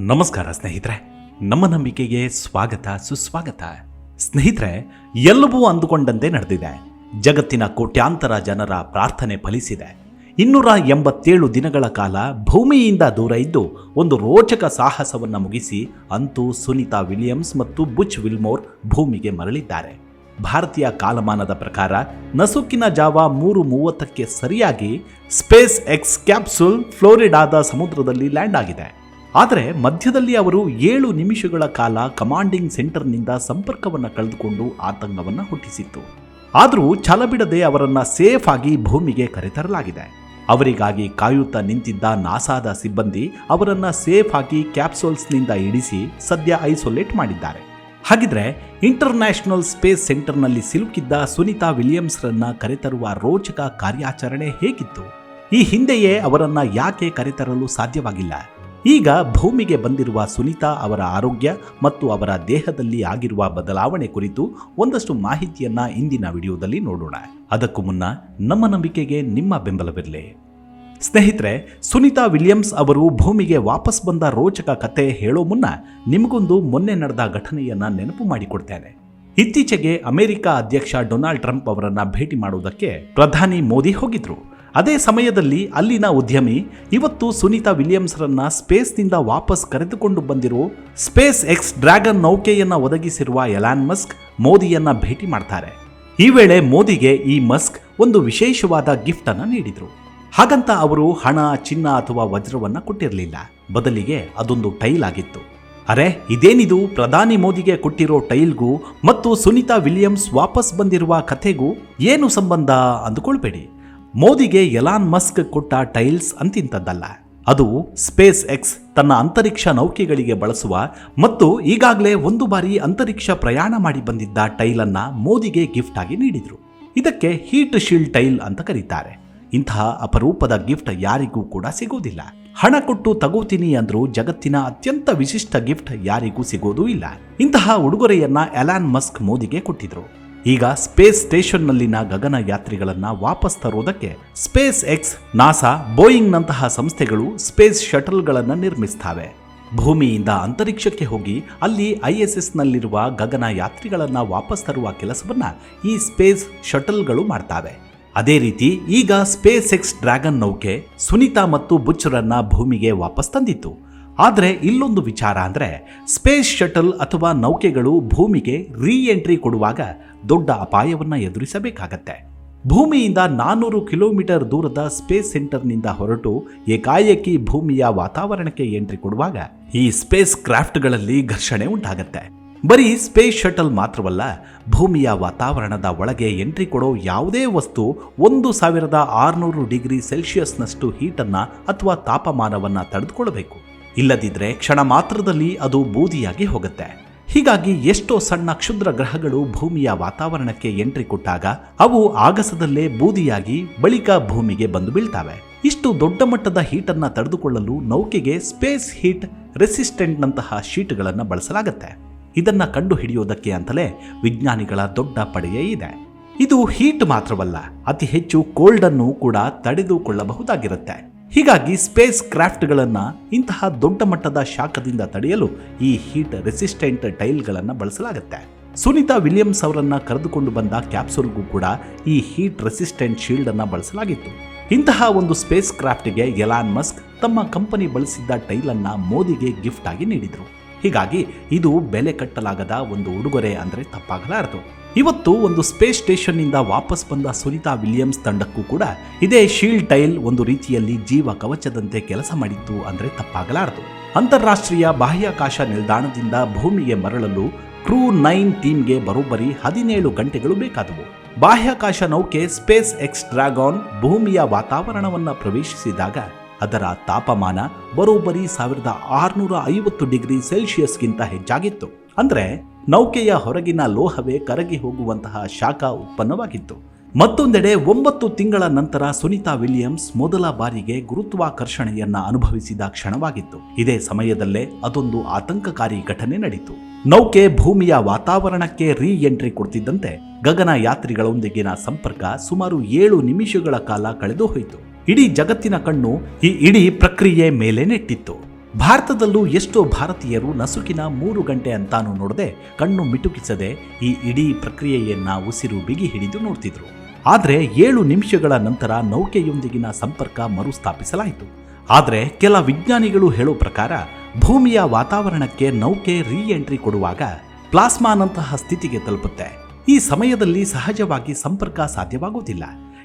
ನಮಸ್ಕಾರ ಸ್ನೇಹಿತರೆ, ನಮ್ಮ ನಂಬಿಕೆಗೆ ಸ್ವಾಗತ, ಸುಸ್ವಾಗತ. ಸ್ನೇಹಿತರೆ, ಎಲ್ಲವೂ ಅಂದುಕೊಂಡಂತೆ ನಡೆದಿದೆ. ಜಗತ್ತಿನ ಕೋಟ್ಯಾಂತರ ಜನರ ಪ್ರಾರ್ಥನೆ ಫಲಿಸಿದೆ. ಇನ್ನೂರ ಎಂಬತ್ತೇಳು ದಿನಗಳ ಕಾಲ ಭೂಮಿಯಿಂದ ದೂರ ಇದ್ದು ಒಂದು ರೋಚಕ ಸಾಹಸವನ್ನು ಮುಗಿಸಿ ಅಂತೂ ಸುನಿತಾ ವಿಲಿಯಮ್ಸ್ ಮತ್ತು ಬುಚ್ ವಿಲ್ಮೋರ್ ಭೂಮಿಗೆ ಮರಳಿದ್ದಾರೆ. ಭಾರತೀಯ ಕಾಲಮಾನದ ಪ್ರಕಾರ ನಸುಕಿನ ಜಾವ ಮೂರು ಮೂವತ್ತಕ್ಕೆ ಸರಿಯಾಗಿ ಸ್ಪೇಸ್ ಎಕ್ಸ್ ಕ್ಯಾಪ್ಸುಲ್ ಫ್ಲೋರಿಡಾದ ಸಮುದ್ರದಲ್ಲಿ ಲ್ಯಾಂಡ್ ಆಗಿದೆ. ಆದರೆ ಮಧ್ಯದಲ್ಲಿ ಅವರು ಏಳು ನಿಮಿಷಗಳ ಕಾಲ ಕಮಾಂಡಿಂಗ್ ಸೆಂಟರ್ನಿಂದ ಸಂಪರ್ಕವನ್ನು ಕಳೆದುಕೊಂಡು ಆತಂಕವನ್ನು ಹುಟ್ಟಿಸಿತ್ತು. ಆದರೂ ಛಲಬಿಡದೆ ಅವರನ್ನು ಸೇಫ್ ಆಗಿ ಭೂಮಿಗೆ ಕರೆತರಲಾಗಿದೆ. ಅವರಿಗಾಗಿ ಕಾಯುತ್ತಾ ನಿಂತಿದ್ದ ನಾಸಾದ ಸಿಬ್ಬಂದಿ ಅವರನ್ನು ಸೇಫ್ ಆಗಿ ಕ್ಯಾಪ್ಸೋಲ್ಸ್ನಿಂದ ಇಳಿಸಿ ಸದ್ಯ ಐಸೋಲೇಟ್ ಮಾಡಿದ್ದಾರೆ. ಹಾಗಿದ್ರೆ ಇಂಟರ್ನ್ಯಾಷನಲ್ ಸ್ಪೇಸ್ ಸೆಂಟರ್ನಲ್ಲಿ ಸಿಲುಕಿದ್ದ ಸುನಿತಾ ವಿಲಿಯಮ್ಸ್ರನ್ನ ಕರೆತರುವ ರೋಚಕ ಕಾರ್ಯಾಚರಣೆ ಹೇಗಿತ್ತು? ಈ ಹಿಂದೆಯೇ ಅವರನ್ನು ಯಾಕೆ ಕರೆತರಲು ಸಾಧ್ಯವಾಗಿಲ್ಲ? ಈಗ ಭೂಮಿಗೆ ಬಂದಿರುವ ಸುನೀತಾ ಅವರ ಆರೋಗ್ಯ ಮತ್ತು ಅವರ ದೇಹದಲ್ಲಿ ಆಗಿರುವ ಬದಲಾವಣೆ ಕುರಿತು ಒಂದಷ್ಟು ಮಾಹಿತಿಯನ್ನ ಇಂದಿನ ವಿಡಿಯೋದಲ್ಲಿ ನೋಡೋಣ. ಅದಕ್ಕೂ ಮುನ್ನ ನಮ್ಮ ನಂಬಿಕೆಗೆ ನಿಮ್ಮ ಬೆಂಬಲವಿರಲಿ. ಸ್ನೇಹಿತರೆ, ಸುನೀತಾ ವಿಲಿಯಮ್ಸ್ ಅವರು ಭೂಮಿಗೆ ವಾಪಸ್ ಬಂದ ರೋಚಕ ಕತೆ ಹೇಳೋ ಮುನ್ನ ನಿಮಗೊಂದು ಮೊನ್ನೆ ನಡೆದ ಘಟನೆಯನ್ನ ನೆನಪು ಮಾಡಿಕೊಡ್ತೇನೆ. ಇತ್ತೀಚೆಗೆ ಅಮೆರಿಕ ಅಧ್ಯಕ್ಷ ಡೊನಾಲ್ಡ್ ಟ್ರಂಪ್ ಅವರನ್ನು ಭೇಟಿ ಮಾಡುವುದಕ್ಕೆ ಪ್ರಧಾನಿ ಮೋದಿ ಹೋಗಿದ್ರು. ಅದೇ ಸಮಯದಲ್ಲಿ ಅಲ್ಲಿನ ಉದ್ಯಮಿ, ಇವತ್ತು ಸುನೀತಾ ವಿಲಿಯಮ್ಸ್ರನ್ನ ಸ್ಪೇಸ್ನಿಂದ ವಾಪಸ್ ಕರೆದುಕೊಂಡು ಬಂದಿರೋ ಸ್ಪೇಸ್ ಎಕ್ಸ್ ಡ್ರ್ಯಾಗನ್ ನೌಕೆಯನ್ನು ಒದಗಿಸಿರುವ ಎಲಾನ್ ಮಸ್ಕ್ ಮೋದಿಯನ್ನ ಭೇಟಿ ಮಾಡ್ತಾರೆ. ಈ ವೇಳೆ ಮೋದಿಗೆ ಈ ಮಸ್ಕ್ ಒಂದು ವಿಶೇಷವಾದ ಗಿಫ್ಟ್ ನೀಡಿದರು ನೀಡಿದ್ರು. ಹಾಗಂತ ಅವರು ಹಣ, ಚಿನ್ನ ಅಥವಾ ವಜ್ರವನ್ನ ಕೊಟ್ಟಿರಲಿಲ್ಲ. ಬದಲಿಗೆ ಅದೊಂದು ಟೈಲ್ ಆಗಿತ್ತು. ಅರೆ, ಇದೇನಿದು? ಪ್ರಧಾನಿ ಮೋದಿಗೆ ಕೊಟ್ಟಿರೋ ಟೈಲ್ಗೂ ಮತ್ತು ಸುನೀತಾ ವಿಲಿಯಮ್ಸ್ ವಾಪಸ್ ಬಂದಿರುವ ಕಥೆಗೂ ಏನು ಸಂಬಂಧ ಅಂದುಕೊಳ್ಬೇಡಿ. ಮೋದಿಗೆ ಎಲಾನ್ ಮಸ್ಕ್ ಕೊಟ್ಟ ಟೈಲ್ಸ್ ಅಂತಿಂತದ್ದಲ್ಲ ಅದು ಸ್ಪೇಸ್ ಎಕ್ಸ್ ತನ್ನ ಅಂತರಿಕ್ಷ ನೌಕೆಗಳಿಗೆ ಬಳಸುವ ಮತ್ತು ಈಗಾಗಲೇ ಒಂದು ಬಾರಿ ಅಂತರಿಕ್ಷ ಪ್ರಯಾಣ ಮಾಡಿ ಬಂದಿದ್ದ ಟೈಲನ್ನ ಮೋದಿಗೆ ಗಿಫ್ಟ್ ಆಗಿ ನೀಡಿದ್ರು. ಇದಕ್ಕೆ ಹೀಟ್ ಶೀಲ್ಡ್ ಟೈಲ್ ಅಂತ ಕರೀತಾರೆ. ಇಂತಹ ಅಪರೂಪದ ಗಿಫ್ಟ್ ಯಾರಿಗೂ ಕೂಡ ಸಿಗೋದಿಲ್ಲ. ಹಣ ಕೊಟ್ಟು ತಗೋತೀನಿ ಅಂದ್ರೂ ಜಗತ್ತಿನ ಅತ್ಯಂತ ವಿಶಿಷ್ಟ ಗಿಫ್ಟ್ ಯಾರಿಗೂ ಸಿಗೋದೂ ಇಲ್ಲ. ಇಂತಹ ಉಡುಗೊರೆಯನ್ನ ಎಲಾನ್ ಮಸ್ಕ್ ಮೋದಿಗೆ ಕೊಟ್ಟಿದ್ರು. ಈಗ ಸ್ಪೇಸ್ ಸ್ಟೇಷನ್ನಲ್ಲಿನ ಗಗನ ಯಾತ್ರಿಗಳನ್ನು ವಾಪಸ್ ತರೋದಕ್ಕೆ ಸ್ಪೇಸ್ ಎಕ್ಸ್, ನಾಸಾ, ಬೋಯಿಂಗ್ನಂತಹ ಸಂಸ್ಥೆಗಳು ಸ್ಪೇಸ್ ಶಟಲ್ಗಳನ್ನು ನಿರ್ಮಿಸ್ತವೆ. ಭೂಮಿಯಿಂದ ಅಂತರಿಕ್ಷಕ್ಕೆ ಹೋಗಿ ಅಲ್ಲಿ ಐ ಎಸ್ ಎಸ್ನಲ್ಲಿರುವ ಗಗನ ಯಾತ್ರಿಗಳನ್ನು ವಾಪಸ್ ತರುವ ಕೆಲಸವನ್ನು ಈ ಸ್ಪೇಸ್ ಶಟಲ್ಗಳು ಮಾಡ್ತವೆ. ಅದೇ ರೀತಿ ಈಗ ಸ್ಪೇಸ್ ಎಕ್ಸ್ ಡ್ರ್ಯಾಗನ್ ನೌಕೆ ಸುನೀತಾ ಮತ್ತು ಬುಚ್ಚರನ್ನ ಭೂಮಿಗೆ ವಾಪಸ್ ತಂದಿತ್ತು. ಆದರೆ ಇಲ್ಲೊಂದು ವಿಚಾರ ಅಂದರೆ ಸ್ಪೇಸ್ ಶಟಲ್ ಅಥವಾ ನೌಕೆಗಳು ಭೂಮಿಗೆ ರೀ ಎಂಟ್ರಿ ಕೊಡುವಾಗ ದೊಡ್ಡ ಅಪಾಯವನ್ನು ಎದುರಿಸಬೇಕಾಗತ್ತೆ. ಭೂಮಿಯಿಂದ ನಾನ್ನೂರು ಕಿಲೋಮೀಟರ್ ದೂರದ ಸ್ಪೇಸ್ ಸೆಂಟರ್ನಿಂದ ಹೊರಟು ಏಕಾಏಕಿ ಭೂಮಿಯ ವಾತಾವರಣಕ್ಕೆ ಎಂಟ್ರಿ ಕೊಡುವಾಗ ಈ ಸ್ಪೇಸ್ ಕ್ರಾಫ್ಟ್ಗಳಲ್ಲಿ ಘರ್ಷಣೆ ಉಂಟಾಗತ್ತೆ. ಬರೀ ಸ್ಪೇಸ್ ಶಟಲ್ ಮಾತ್ರವಲ್ಲ, ಭೂಮಿಯ ವಾತಾವರಣದ ಒಳಗೆ ಎಂಟ್ರಿ ಕೊಡೋ ಯಾವುದೇ ವಸ್ತು ಒಂದು ಸಾವಿರದ ಆರುನೂರು ಡಿಗ್ರಿ ಸೆಲ್ಸಿಯಸ್ನಷ್ಟು ಹೀಟನ್ನು ಅಥವಾ ತಾಪಮಾನವನ್ನು ತಡೆದುಕೊಳ್ಳಬೇಕು ಇಲ್ಲದಿದ್ದರೆ ಕ್ಷಣ ಮಾತ್ರದಲ್ಲಿ ಅದು ಬೂದಿಯಾಗಿ ಹೋಗುತ್ತೆ. ಹೀಗಾಗಿ ಎಷ್ಟೋ ಸಣ್ಣ ಕ್ಷುದ್ರ ಗ್ರಹಗಳು ಭೂಮಿಯ ವಾತಾವರಣಕ್ಕೆ ಎಂಟ್ರಿ ಕೊಟ್ಟಾಗ ಅವು ಆಗಸದಲ್ಲೇ ಬೂದಿಯಾಗಿ ಬಳಿಕ ಭೂಮಿಗೆ ಬಂದು ಬೀಳ್ತವೆ. ಇಷ್ಟು ದೊಡ್ಡ ಮಟ್ಟದ ಹೀಟನ್ನು ತಡೆದುಕೊಳ್ಳಲು ನೌಕೆಗೆ ಸ್ಪೇಸ್ ಹೀಟ್ ರೆಸಿಸ್ಟೆಂಟ್ನಂತಹ ಶೀಟ್ಗಳನ್ನು ಬಳಸಲಾಗುತ್ತೆ. ಇದನ್ನು ಕಂಡು ಹಿಡಿಯೋದಕ್ಕೆ ಅಂತಲೇ ವಿಜ್ಞಾನಿಗಳ ದೊಡ್ಡ ಪಡೆಯೇ ಇದೆ. ಇದು ಹೀಟ್ ಮಾತ್ರವಲ್ಲ, ಅತಿ ಹೆಚ್ಚು ಕೋಲ್ಡ್ ಅನ್ನು ಕೂಡ ತಡೆದುಕೊಳ್ಳಬಹುದಾಗಿರುತ್ತೆ. ಹೀಗಾಗಿ ಸ್ಪೇಸ್ ಕ್ರಾಫ್ಟ್ಗಳನ್ನು ಇಂತಹ ದೊಡ್ಡ ಮಟ್ಟದ ಶಾಖದಿಂದ ತಡೆಯಲು ಈ ಹೀಟ್ ರೆಸಿಸ್ಟೆಂಟ್ ಟೈಲ್ಗಳನ್ನು ಬಳಸಲಾಗುತ್ತೆ. ಸುನಿತಾ ವಿಲಿಯಮ್ಸ್ ಅವರನ್ನ ಕರೆದುಕೊಂಡು ಬಂದ ಕ್ಯಾಪ್ಸೂಲ್ಗೂ ಕೂಡ ಈ ಹೀಟ್ ರೆಸಿಸ್ಟೆಂಟ್ ಶೀಲ್ಡ್ ಅನ್ನ ಬಳಸಲಾಗಿತ್ತು. ಇಂತಹ ಒಂದು ಸ್ಪೇಸ್ ಕ್ರಾಫ್ಟ್ಗೆ ಎಲಾನ್ ಮಸ್ಕ್ ತಮ್ಮ ಕಂಪನಿ ಬಳಸಿದ್ದ ಟೈಲನ್ನು ಮೋದಿಗೆ ಗಿಫ್ಟ್ ಆಗಿ ನೀಡಿದ್ರು. ಹೀಗಾಗಿ ಇದು ಬೆಲೆ ಕಟ್ಟಲಾಗದ ಒಂದು ಉಡುಗೊರೆ ಅಂದರೆ ತಪ್ಪಾಗಲಾರದು. ಇವತ್ತು ಒಂದು ಸ್ಪೇಸ್ ಸ್ಟೇಷನ್ನಿಂದ ವಾಪಸ್ ಬಂದ ಸುನಿತಾ ವಿಲಿಯಮ್ಸ್ ತಂಡಕ್ಕೂ ಕೂಡ ಇದೇ ಶೀಲ್ಡ್ ಟೈಲ್ ಒಂದು ರೀತಿಯಲ್ಲಿ ಜೀವ ಕವಚದಂತೆ ಕೆಲಸ ಮಾಡಿತ್ತು ಅಂದರೆ ತಪ್ಪಾಗಲಾರದು. ಅಂತಾರಾಷ್ಟ್ರೀಯ ಬಾಹ್ಯಾಕಾಶ ನಿಲ್ದಾಣದಿಂದ ಭೂಮಿಗೆ ಮರಳಲು ಕ್ರೂ ನೈನ್ ಟೀಮ್ಗೆ ಬರೋಬ್ಬರಿ ಹದಿನೇಳು ಗಂಟೆಗಳು ಬೇಕಾದವು. ಬಾಹ್ಯಾಕಾಶ ನೌಕೆ ಸ್ಪೇಸ್ ಎಕ್ಸ್ ಡ್ರಾಗಾನ್ ಭೂಮಿಯ ವಾತಾವರಣವನ್ನು ಪ್ರವೇಶಿಸಿದಾಗ ಅದರ ತಾಪಮಾನ ಬರೋಬ್ಬರಿ ಸಾವಿರದ ಆರುನೂರ ಐವತ್ತು ಡಿಗ್ರಿ ಸೆಲ್ಸಿಯಸ್ಗಿಂತ ಹೆಚ್ಚಾಗಿತ್ತು. ಅಂದ್ರೆ ನೌಕೆಯ ಹೊರಗಿನ ಲೋಹವೇ ಕರಗಿ ಹೋಗುವಂತಹ ಶಾಖ ಉತ್ಪನ್ನವಾಗಿತ್ತು. ಮತ್ತೊಂದೆಡೆ ಒಂಬತ್ತು ತಿಂಗಳ ನಂತರ ಸುನಿತಾ ವಿಲಿಯಮ್ಸ್ ಮೊದಲ ಬಾರಿಗೆ ಗುರುತ್ವಾಕರ್ಷಣೆಯನ್ನ ಅನುಭವಿಸಿದ ಕ್ಷಣವಾಗಿತ್ತು. ಇದೇ ಸಮಯದಲ್ಲೇ ಅದೊಂದು ಆತಂಕಕಾರಿ ಘಟನೆ ನಡೆಯಿತು ನೌಕೆ ಭೂಮಿಯ ವಾತಾವರಣಕ್ಕೆ ರೀ ಎಂಟ್ರಿ ಕೊಡ್ತಿದ್ದಂತೆ ಗಗನ ಯಾತ್ರಿಗಳೊಂದಿಗಿನ ಸಂಪರ್ಕ ಸುಮಾರು ಏಳು ನಿಮಿಷಗಳ ಕಾಲ ಕಳೆದು ಹೋಯಿತು. ಇಡೀ ಜಗತ್ತಿನ ಕಣ್ಣು ಈ ಇಡೀ ಪ್ರಕ್ರಿಯೆ ಮೇಲೆ ನೆಟ್ಟಿತ್ತು. ಭಾರತದಲ್ಲೂ ಎಷ್ಟೋ ಭಾರತೀಯರು ನಸುಕಿನ ಮೂರು ಗಂಟೆ ಅಂತಾನು ನೋಡದೆ ಕಣ್ಣು ಮಿಟುಕಿಸದೆ ಈ ಇಡೀ ಪ್ರಕ್ರಿಯೆಯನ್ನ ಉಸಿರು ಬಿಗಿ ಹಿಡಿದು ನೋಡ್ತಿದ್ರು. ಆದರೆ ಏಳು ನಿಮಿಷಗಳ ನಂತರ ನೌಕೆಯೊಂದಿಗಿನ ಸಂಪರ್ಕ ಮರುಸ್ಥಾಪಿಸಲಾಯಿತು. ಆದರೆ ಕೆಲ ವಿಜ್ಞಾನಿಗಳು ಹೇಳೋ ಪ್ರಕಾರ ಭೂಮಿಯ ವಾತಾವರಣಕ್ಕೆ ನೌಕೆ ರೀ ಎಂಟ್ರಿ ಕೊಡುವಾಗ ಪ್ಲಾಸ್ಮಾನಂತಹ ಸ್ಥಿತಿಗೆ ತಲುಪುತ್ತೆ. ಈ ಸಮಯದಲ್ಲಿ ಸಹಜವಾಗಿ ಸಂಪರ್ಕ ಸಾಧ್ಯವಾಗುವುದಿಲ್ಲ.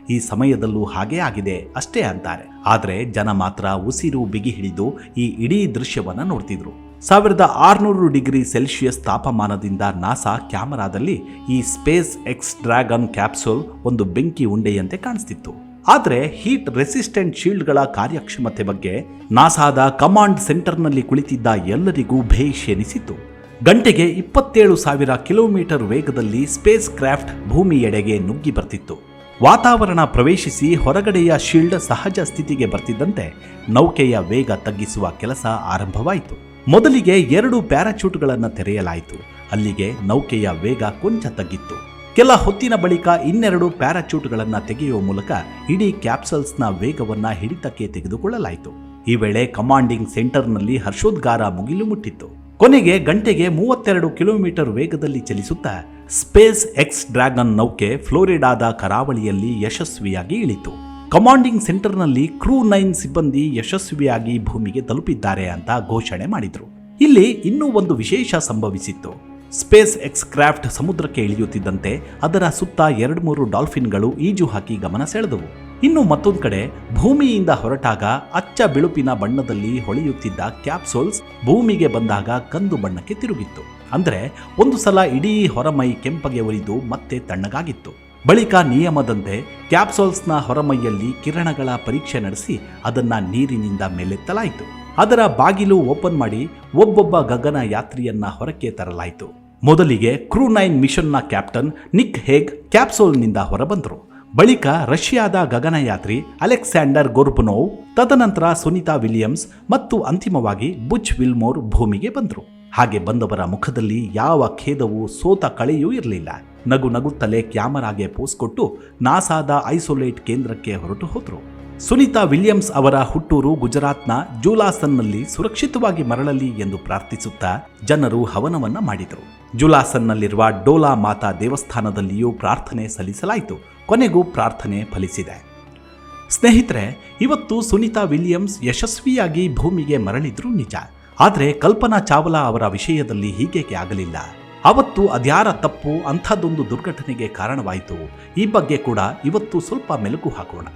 ಈ ಸಮಯದಲ್ಲೂ ಹಾಗೇ ಆಗಿದೆ ಅಷ್ಟೇ ಅಂತಾರೆ. ಆದರೆ ಜನ ಮಾತ್ರ ಉಸಿರು ಬಿಗಿ ಹಿಡಿದು ಈ ಇಡೀ ದೃಶ್ಯವನ್ನ ನೋಡ್ತಿದ್ರು. ಸಾವಿರದ ಆರುನೂರು ಡಿಗ್ರಿ ಸೆಲ್ಸಿಯಸ್ ತಾಪಮಾನದಿಂದ ನಾಸಾ ಕ್ಯಾಮರಾದಲ್ಲಿ ಈ ಸ್ಪೇಸ್ ಎಕ್ಸ್ ಡ್ರ್ಯಾಗನ್ ಕ್ಯಾಪ್ಸೂಲ್ ಒಂದು ಬೆಂಕಿ ಉಂಡೆಯಂತೆ ಕಾಣಿಸ್ತಿತ್ತು. ಆದರೆ ಹೀಟ್ ರೆಸಿಸ್ಟೆಂಟ್ ಶೀಲ್ಡ್ಗಳ ಕಾರ್ಯಕ್ಷಮತೆ ಬಗ್ಗೆ ನಾಸಾದ ಕಮಾಂಡ್ ಸೆಂಟರ್ನಲ್ಲಿ ಕುಳಿತಿದ್ದ ಎಲ್ಲರಿಗೂ ಭೇಷ್ ಎನಿಸಿತು ಗಂಟೆಗೆ ಇಪ್ಪತ್ತೇಳು ಸಾವಿರ ಕಿಲೋಮೀಟರ್ ವೇಗದಲ್ಲಿ ಸ್ಪೇಸ್ ಕ್ರಾಫ್ಟ್ ಭೂಮಿಯೆಡೆಗೆ ನುಗ್ಗಿ ಬರ್ತಿತ್ತು. ವಾತಾವರಣ ಪ್ರವೇಶಿಸಿ ಹೊರಗಡೆಯ ಶೀಲ್ಡ್ ಸಹಜ ಸ್ಥಿತಿಗೆ ಬರ್ತಿದ್ದಂತೆ ನೌಕೆಯ ವೇಗ ತಗ್ಗಿಸುವ ಕೆಲಸ ಆರಂಭವಾಯಿತು. ಮೊದಲಿಗೆ ಎರಡು ಪ್ಯಾರಾಚೂಟ್ಗಳನ್ನು ತೆರೆಯಲಾಯಿತು. ಅಲ್ಲಿಗೆ ನೌಕೆಯ ವೇಗ ಕೊಂಚ ತಗ್ಗಿತ್ತು. ಕೆಲ ಹೊತ್ತಿನ ಬಳಿಕ ಇನ್ನೆರಡು ಪ್ಯಾರಾಚೂಟ್ಗಳನ್ನು ತೆಗೆಯುವ ಮೂಲಕ ಇಡೀ ಕ್ಯಾಪ್ಸಲ್ಸ್ನ ವೇಗವನ್ನು ಹಿಡಿತಕ್ಕೆ ತೆಗೆದುಕೊಳ್ಳಲಾಯಿತು. ಈ ವೇಳೆ ಕಮಾಂಡಿಂಗ್ ಸೆಂಟರ್ನಲ್ಲಿ ಹರ್ಷೋದ್ಗಾರ ಮುಗಿಲು ಮುಟ್ಟಿತ್ತು. ಕೊನೆಗೆ ಗಂಟೆಗೆ ಮೂವತ್ತೆರಡು ಕಿಲೋಮೀಟರ್ ವೇಗದಲ್ಲಿ ಚಲಿಸುತ್ತಾ ಸ್ಪೇಸ್ ಎಕ್ಸ್ ಡ್ರ್ಯಾಗನ್ ನೌಕೆ ಫ್ಲೋರಿಡಾದ ಕರಾವಳಿಯಲ್ಲಿ ಯಶಸ್ವಿಯಾಗಿ ಇಳಿತು. ಕಮಾಂಡಿಂಗ್ ಸೆಂಟರ್ನಲ್ಲಿ ಕ್ರೂ ನೈನ್ ಸಿಬ್ಬಂದಿ ಯಶಸ್ವಿಯಾಗಿ ಭೂಮಿಗೆ ತಲುಪಿದ್ದಾರೆ ಅಂತ ಘೋಷಣೆ ಮಾಡಿದ್ರು. ಇಲ್ಲಿ ಇನ್ನೂ ಒಂದು ವಿಶೇಷ ಸಂಭವಿಸಿತ್ತು. ಸ್ಪೇಸ್ ಎಕ್ಸ್ ಕ್ರಾಫ್ಟ್ ಸಮುದ್ರಕ್ಕೆ ಇಳಿಯುತ್ತಿದ್ದಂತೆ ಅದರ ಸುತ್ತ ಎರಡು ಮೂರು ಡಾಲ್ಫಿನ್ಗಳು ಈಜು ಹಾಕಿ ಗಮನ ಸೆಳೆದವು. ಇನ್ನು ಮತ್ತೊಂದು ಕಡೆ ಭೂಮಿಯಿಂದ ಹೊರಟಾಗ ಅಚ್ಚ ಬಿಳುಪಿನ ಬಣ್ಣದಲ್ಲಿ ಹೊಳೆಯುತ್ತಿದ್ದ ಕ್ಯಾಪ್ಸೂಲ್ಸ್ ಭೂಮಿಗೆ ಬಂದಾಗ ಕಂದು ಬಣ್ಣಕ್ಕೆ ತಿರುಗಿತ್ತು. ಅಂದರೆ ಒಂದು ಸಲ ಇಡೀ ಹೊರಮೈ ಕೆಂಪಗೆ ಒಲಿದು ಮತ್ತೆ ತಣ್ಣಗಾಗಿತ್ತು. ಬಳಿಕ ನಿಯಮದಂತೆ ಕ್ಯಾಪ್ಸೂಲ್ಸ್ನ ಹೊರಮೈಯಲ್ಲಿ ಕಿರಣಗಳ ಪರೀಕ್ಷೆ ನಡೆಸಿ ಅದನ್ನ ನೀರಿನಿಂದ ಮೇಲೆತ್ತಲಾಯಿತು. ಅದರ ಬಾಗಿಲು ಓಪನ್ ಮಾಡಿ ಒಬ್ಬೊಬ್ಬ ಗಗನ ಯಾತ್ರಿಯನ್ನ ಹೊರಕ್ಕೆ ತರಲಾಯಿತು. ಮೊದಲಿಗೆ ಕ್ರೂ ನೈನ್ ಮಿಷನ್ನ ಕ್ಯಾಪ್ಟನ್ ನಿಕ್ ಹೇಗ್ ಕ್ಯಾಪ್ಸೋಲ್ನಿಂದ ಹೊರಬಂದರು. ಬಳಿಕ ರಷ್ಯಾದ ಗಗನಯಾತ್ರಿ ಅಲೆಕ್ಸಾಂಡರ್ ಗೊರ್ಬುನೋವ್, ತದನಂತರ ಸುನಿತಾ ವಿಲಿಯಮ್ಸ್ ಮತ್ತು ಅಂತಿಮವಾಗಿ ಬುಚ್ ವಿಲ್ಮೋರ್ ಭೂಮಿಗೆ ಬಂದರು. ಹಾಗೆ ಬಂದವರ ಮುಖದಲ್ಲಿ ಯಾವ ಖೇದವೂ ಸೋತ ಕಳೆಯೂ ಇರಲಿಲ್ಲ. ನಗು ನಗುತ್ತಲೇ ಕ್ಯಾಮರಾಗೆ ಪೋಸ್ ಕೊಟ್ಟು ನಾಸಾದ ಐಸೋಲೇಟ್ ಕೇಂದ್ರಕ್ಕೆ ಹೊರಟು ಹೋದರು. ಸುನಿತಾ ವಿಲಿಯಮ್ಸ್ ಅವರ ಹುಟ್ಟೂರು ಗುಜರಾತ್ನ ಜೂಲಾಸನ್ನಲ್ಲಿ ಸುರಕ್ಷಿತವಾಗಿ ಮರಳಲಿ ಎಂದು ಪ್ರಾರ್ಥಿಸುತ್ತಾ ಜನರು ಹವನವನ್ನ ಮಾಡಿದರು. ಜುಲಾಸನ್ನಲ್ಲಿರುವ ಡೋಲಾ ಮಾತಾ ದೇವಸ್ಥಾನದಲ್ಲಿಯೂ ಪ್ರಾರ್ಥನೆ ಸಲ್ಲಿಸಲಾಯಿತು. ಕೊನೆಗೂ ಪ್ರಾರ್ಥನೆ ಫಲಿಸಿದೆ. ಸ್ನೇಹಿತರೆ, ಇವತ್ತು ಸುನಿತಾ ವಿಲಿಯಮ್ಸ್ ಯಶಸ್ವಿಯಾಗಿ ಭೂಮಿಗೆ ಮರಳಿದ್ರು ನಿಜ. ಆದರೆ ಕಲ್ಪನಾ ಚಾವ್ಲಾ ಅವರ ವಿಷಯದಲ್ಲಿ ಹೀಗೇಕೆ ಆಗಲಿಲ್ಲ? ಅವತ್ತು ಅದ್ಯಾರ ತಪ್ಪು, ಅಂಥದ್ದೊಂದು ದುರ್ಘಟನೆಗೆ ಕಾರಣವಾಯಿತು. ಈ ಬಗ್ಗೆ ಕೂಡ ಇವತ್ತು ಸ್ವಲ್ಪ ಮೆಲುಕು ಹಾಕೋಣ.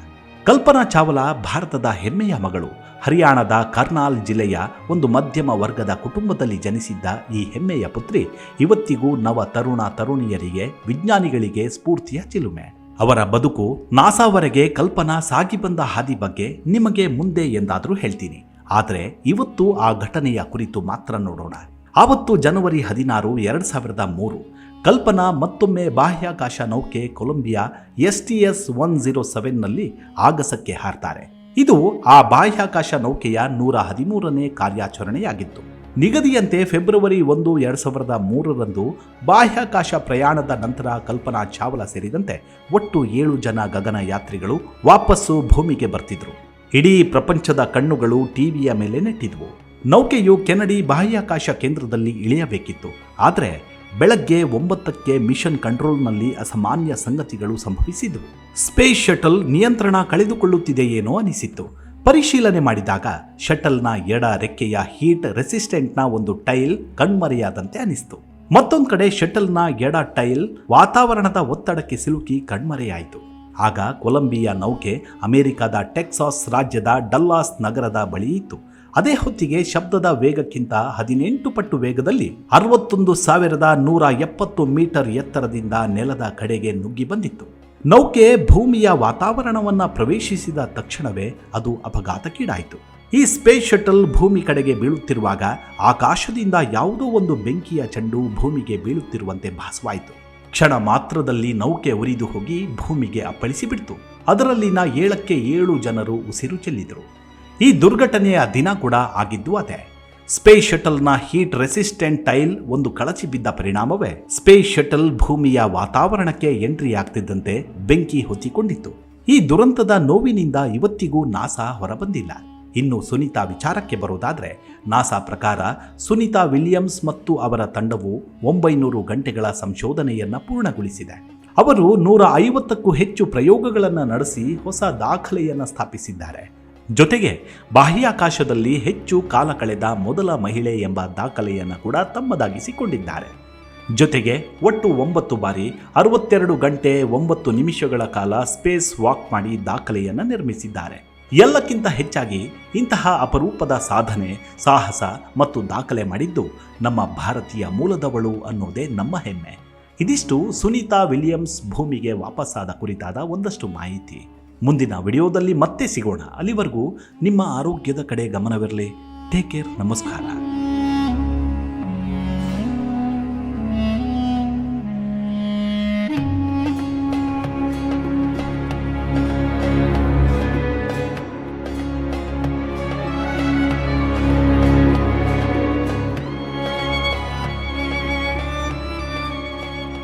ಕಲ್ಪನಾ ಚಾವ್ಲಾ ಭಾರತದ ಹೆಮ್ಮೆಯ ಮಗಳು. ಹರಿಯಾಣದ ಕರ್ನಾಲ್ ಜಿಲ್ಲೆಯ ಒಂದು ಮಧ್ಯಮ ವರ್ಗದ ಕುಟುಂಬದಲ್ಲಿ ಜನಿಸಿದ್ದ ಈ ಹೆಮ್ಮೆಯ ಪುತ್ರಿ ಇವತ್ತಿಗೂ ನವ ತರುಣ ತರುಣಿಯರಿಗೆ, ವಿಜ್ಞಾನಿಗಳಿಗೆ ಸ್ಫೂರ್ತಿಯ ಚಿಲುಮೆ. ಅವರ ಬದುಕು ನಾಸಾವರೆಗೆ ಕಲ್ಪನಾ ಸಾಗಿ ಬಂದ ಹಾದಿ ಬಗ್ಗೆ ನಿಮಗೆ ಮುಂದೆ ಎಂದಾದರೂ ಹೇಳ್ತೀನಿ. ಆದರೆ ಇವತ್ತು ಆ ಘಟನೆಯ ಕುರಿತು ಮಾತ್ರ ನೋಡೋಣ. ಆವತ್ತು ಜನವರಿ ಹದಿನಾರು, ಎರಡು ಸಾವಿರದ ಮೂರು. ಕಲ್ಪನಾ ಮತ್ತೊಮ್ಮೆ ಬಾಹ್ಯಾಕಾಶ ನೌಕೆ Columbia S T S one zero ಸೆವೆನ್ನಲ್ಲಿ ಆಗಸಕ್ಕೆ ಹಾರ್ತಾರೆ. ಇದು ಆ ಬಾಹ್ಯಾಕಾಶ ನೌಕೆಯ ನೂರ ಹದಿಮೂರನೇ ಕಾರ್ಯಾಚರಣೆಯಾಗಿತ್ತು. ನಿಗದಿಯಂತೆ ಫೆಬ್ರವರಿ ಒಂದು, ಎರಡು ಸಾವಿರದ ಮೂರರಂದು ಬಾಹ್ಯಾಕಾಶ ಪ್ರಯಾಣದ ನಂತರ ಕಲ್ಪನಾ ಚಾವ್ಲಾ ಸೇರಿದಂತೆ ಒಟ್ಟು ಏಳು ಜನ ಗಗನ ಯಾತ್ರಿಗಳು ವಾಪಸ್ಸು ಭೂಮಿಗೆ ಬರ್ತಿದ್ರು. ಇಡೀ ಪ್ರಪಂಚದ ಕಣ್ಣುಗಳು ಟಿವಿಯ ಮೇಲೆ ನೆಟ್ಟಿದ್ವು. ನೌಕೆಯು ಕೆನಡಿ ಬಾಹ್ಯಾಕಾಶ ಕೇಂದ್ರದಲ್ಲಿ ಇಳಿಯಬೇಕಿತ್ತು. ಆದರೆ ಬೆಳಗ್ಗೆ ಒಂಬತ್ತಕ್ಕೆ ಮಿಷನ್ ಕಂಟ್ರೋಲ್ನಲ್ಲಿ ಅಸಾಮಾನ್ಯ ಸಂಗತಿಗಳು ಸಂಭವಿಸಿದವು. ಸ್ಪೇಸ್ ಶಟಲ್ ನಿಯಂತ್ರಣ ಕಳೆದುಕೊಳ್ಳುತ್ತಿದೆಯೇನೋ ಅನಿಸಿತ್ತು. ಪರಿಶೀಲನೆ ಮಾಡಿದಾಗ ಶಟಲ್ನ ಎಡ ರೆಕ್ಕೆಯ ಹೀಟ್ ರೆಸಿಸ್ಟೆಂಟ್ನ ಒಂದು ಟೈಲ್ ಕಣ್ಮರೆಯಾದಂತೆ ಅನಿಸ್ತು. ಮತ್ತೊಂದು ಕಡೆ ಶಟಲ್ನ ಎಡ ಟೈಲ್ ವಾತಾವರಣದ ಒತ್ತಡಕ್ಕೆ ಸಿಲುಕಿ ಕಣ್ಮರೆಯಾಯಿತು. ಆಗ ಕೊಲಂಬಿಯಾ ನೌಕೆ ಅಮೆರಿಕದ ಟೆಕ್ಸಾಸ್ ರಾಜ್ಯದ ಡಲ್ಲಾಸ್ ನಗರದ ಬಳಿ ಇತ್ತು. ಅದೇ ಹೊತ್ತಿಗೆ ಶಬ್ದದ ವೇಗಕ್ಕಿಂತ ಹದಿನೆಂಟು ಪಟ್ಟು ವೇಗದಲ್ಲಿ ಅರವತ್ತೊಂದು ಸಾವಿರದ ನೂರ ಎಪ್ಪತ್ತು ಮೀಟರ್ ಎತ್ತರದಿಂದ ನೆಲದ ಕಡೆಗೆ ನುಗ್ಗಿ ಬಂದಿತ್ತು. ನೌಕೆ ಭೂಮಿಯ ವಾತಾವರಣವನ್ನ ಪ್ರವೇಶಿಸಿದ ತಕ್ಷಣವೇ ಅದು ಅಪಘಾತಕ್ಕೀಡಾಯಿತು. ಈ ಸ್ಪೇಸ್ ಶಟಲ್ ಭೂಮಿ ಕಡೆಗೆ ಬೀಳುತ್ತಿರುವಾಗ ಆಕಾಶದಿಂದ ಯಾವುದೋ ಒಂದು ಬೆಂಕಿಯ ಚೆಂಡು ಭೂಮಿಗೆ ಬೀಳುತ್ತಿರುವಂತೆ ಭಾಸವಾಯಿತು. ಕ್ಷಣ ಮಾತ್ರದಲ್ಲಿ ನೌಕೆ ಉರಿದು ಹೋಗಿ ಭೂಮಿಗೆ ಅಪ್ಪಳಿಸಿಬಿಡ್ತು. ಅದರಲ್ಲಿನ ಏಳಕ್ಕೆ ಏಳು ಜನರು ಉಸಿರು ಚೆಲ್ಲಿದರು. ಈ ದುರ್ಘಟನೆಯ ದಿನ ಕೂಡ ಆಗಿದ್ದು ಅದೇ. ಸ್ಪೇಸ್ ಶಟಲ್ನ ಹೀಟ್ ರೆಸಿಸ್ಟೆಂಟ್ ಟೈಲ್ ಒಂದು ಕಳಚಿ ಬಿದ್ದ ಪರಿಣಾಮವೇ. ಸ್ಪೇಸ್ ಶಟಲ್ ಭೂಮಿಯ ವಾತಾವರಣಕ್ಕೆ ಎಂಟ್ರಿ ಆಗ್ತಿದ್ದಂತೆ ಬೆಂಕಿ ಹೊತ್ತಿಕೊಂಡಿತ್ತು. ಈ ದುರಂತದ ನೋವಿನಿಂದ ಇವತ್ತಿಗೂ ನಾಸಾ ಹೊರಬಂದಿಲ್ಲ. ಇನ್ನು ಸುನೀತಾ ವಿಚಾರಕ್ಕೆ ಬರೋದಾದರೆ, ನಾಸಾ ಪ್ರಕಾರ ಸುನೀತಾ ವಿಲಿಯಮ್ಸ್ ಮತ್ತು ಅವರ ತಂಡವು ಒಂಬೈನೂರು ಗಂಟೆಗಳ ಸಂಶೋಧನೆಯನ್ನು ಪೂರ್ಣಗೊಳಿಸಿದೆ. ಅವರು ನೂರ ಐವತ್ತಕ್ಕೂ ಹೆಚ್ಚು ಪ್ರಯೋಗಗಳನ್ನು ನಡೆಸಿ ಹೊಸ ದಾಖಲೆಯನ್ನು ಸ್ಥಾಪಿಸಿದ್ದಾರೆ. ಜೊತೆಗೆ ಬಾಹ್ಯಾಕಾಶದಲ್ಲಿ ಹೆಚ್ಚು ಕಾಲ ಕಳೆದ ಮೊದಲ ಮಹಿಳೆ ಎಂಬ ದಾಖಲೆಯನ್ನು ಕೂಡ ತಮ್ಮದಾಗಿಸಿಕೊಂಡಿದ್ದಾರೆ. ಜೊತೆಗೆ ಒಟ್ಟು ಒಂಬತ್ತು ಬಾರಿ ಅರವತ್ತೆರಡು ಗಂಟೆ ಒಂಬತ್ತು ನಿಮಿಷಗಳ ಕಾಲ ಸ್ಪೇಸ್ ವಾಕ್ ಮಾಡಿ ದಾಖಲೆಯನ್ನು ನಿರ್ಮಿಸಿದ್ದಾರೆ. ಎಲ್ಲಕ್ಕಿಂತ ಹೆಚ್ಚಾಗಿ ಇಂತಹ ಅಪರೂಪದ ಸಾಧನೆ, ಸಾಹಸ ಮತ್ತು ದಾಖಲೆ ಮಾಡಿದ್ದು ನಮ್ಮ ಭಾರತೀಯ ಮೂಲದವಳು ಅನ್ನೋದೇ ನಮ್ಮ ಹೆಮ್ಮೆ. ಇದಿಷ್ಟು ಸುನೀತಾ ವಿಲಿಯಮ್ಸ್ ಭೂಮಿಗೆ ವಾಪಸ್ಸಾದ ಕುರಿತಾದ ಒಂದಷ್ಟು ಮಾಹಿತಿ. ಮುಂದಿನ ವಿಡಿಯೋದಲ್ಲಿ ಮತ್ತೆ ಸಿಗೋಣ. ಅಲ್ಲಿವರೆಗೂ ನಿಮ್ಮ ಆರೋಗ್ಯದ ಕಡೆ ಗಮನವಿರಲಿ. ಟೇಕ್ ಕೇರ್ ನಮಸ್ಕಾರ.